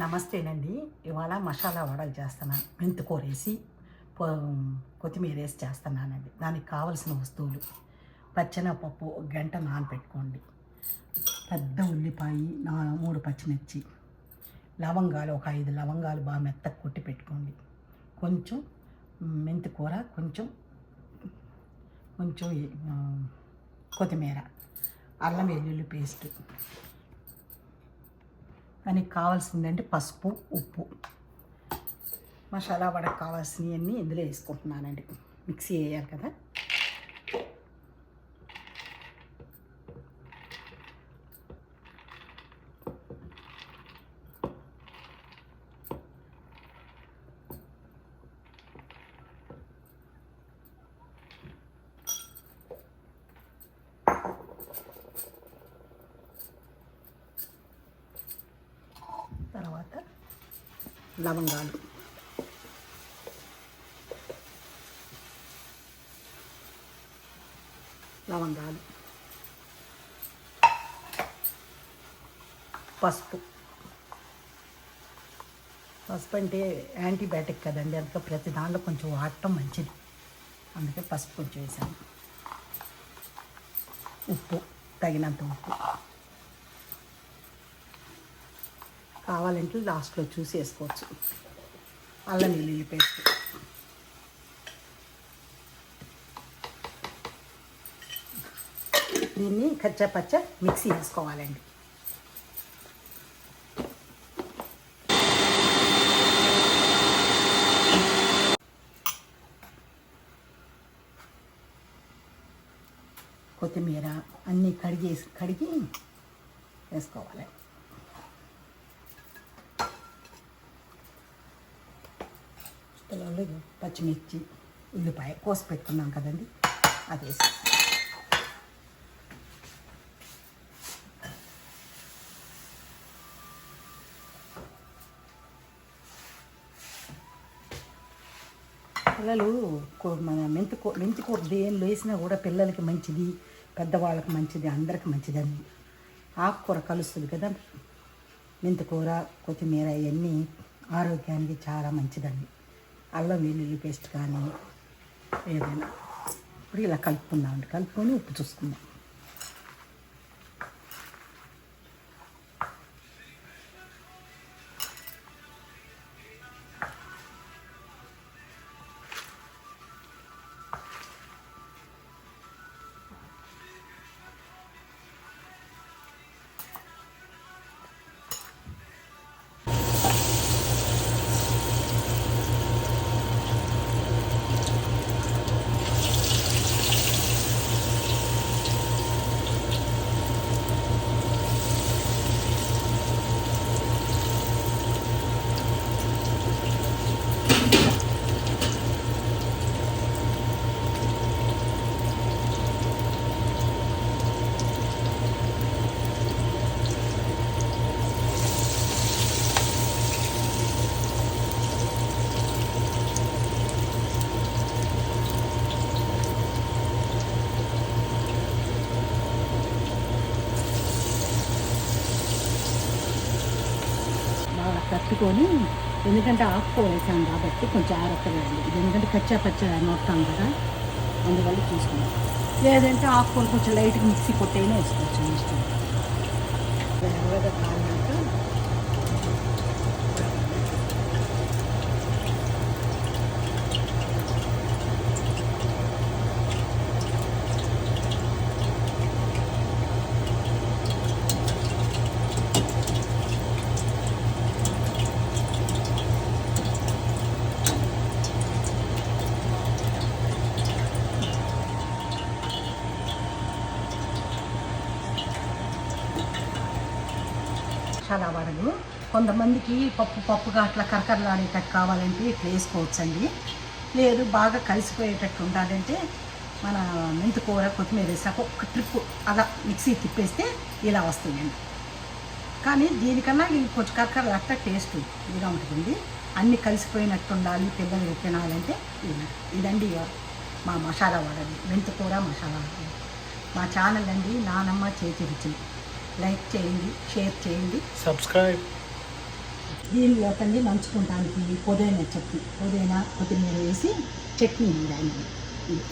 నమస్తేనండి. ఇవాళ మసాలా వడలు చేస్తున్నాను మెంతికూర వేసి కొత్తిమీర వేసి చేస్తున్నానండి. దానికి కావలసిన వస్తువులు. పచ్చెనపప్పు ఒక గంట నానబెట్టుకోండి పెద్ద ఉల్లిపాయ నా మూడు పచ్చిమిర్చి లవంగాలు ఒక ఐదు లవంగాలు బాగా మెత్తగా కొట్టి పెట్టుకోండి. కొంచెం మెంతికూర కొంచెం కొంచెం కొత్తిమీర అల్లం వెల్లుల్లి పేస్ట్. దానికి కావాల్సిందంటే పసుపు ఉప్పు. మసాలా వడకు కావాల్సినవన్నీ ఇందులో వేసుకుంటున్నానండి. మిక్సీ వేయాలి కదా. లవంగాలు. లవంగాలు. పసుపు. పసుపు అంటే యాంటీబయాటిక్ కదండి అందుకే ప్రతి దాంట్లో కొంచెం వాడటం మంచిది. అందుకే పసుపు కొంచెం వేసాను. ఉప్పు తగినంత ఉప్పు. కావాలంటే లాస్ట్లో చూసి వేసుకోవచ్చు. అల్లం వెల్లుల్లి పేస్ట్. దీన్ని కచ్చా పచ్చ మిక్సీ వేసుకోవాలండి కొత్తిమీర అన్నీ కడిగేసి కడిగి వేసుకోవాలి. పిల్లలు పచ్చిమిర్చి ఉల్లిపాయ కోసి పెట్టుకున్నాం కదండి. అది వేసి. పిల్లలు మన మెంతి కూ మెంతి కూర దేనిలో వేసినా కూడా పిల్లలకి మంచిది పెద్దవాళ్ళకి మంచిది అందరికి మంచిదని ఆకుకూర కలుస్తుంది కదా మెంతికూర కొత్తిమీర ఇవన్నీ ఆరోగ్యానికి చాలా మంచిదండి. అల్లం వెల్లుల్లి పేస్ట్ కానీ ఏదైనా. ఇప్పుడు ఇలా కలుపుకుందామండి. కలుపుకొని ఉప్పు చూసుకుందాం. తట్టుకొని కట్టుకొని ఎందుకంటే ఆకుకూర వేసాం కాబట్టి కొంచెం జాగ్రత్తగా ఆరక్కర్లేదు ఎందుకంటే కచ్చా పచ్చా నొట్టాం కదా అందువల్ల చూసుకున్నాం లేదంటే ఆకుకూర కొంచెం లైట్గా మిక్సీ కొట్టైనా వేసుకోవచ్చు ఇష్టం. మసాలా చాలా వడలు కొంతమందికి పప్పు పప్పుగా అట్లా కరకరలాడేటట్టు కావాలంటే ఇట్లా వేసుకోవచ్చండి. లేదు బాగా కలిసిపోయేటట్టు ఉండాలంటే మన మెంతికూర కొత్తిమీర వేసాక ఒక ట్రిప్ అలా మిక్సీ తిప్పేస్తే ఇలా వస్తుందండి. కానీ దీనికన్నా ఇది కొంచెం కరకర అట్ట టేస్ట్ ఇదిగా ఉంటుంది అన్నీ కలిసిపోయినట్టు ఉండాలి పిల్లలు తినాలంటే ఇది ఇదండి మా మసాలా వడలు మెంతికూర మసాలా వడలు. మా ఛానల్ అండి నానమ్మ చేతి రుచులు లైక్ చేయండి షేర్ చేయండి. subscribe దీనిలోకండి నంచుకుంటానికి పుదీనా చట్నీ పుదీనా కొత్తిమీర వేసి చట్నీ ఉండాలి.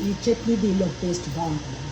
ఈ చట్నీ దీనిలో టేస్ట్ బాగుంటుంది.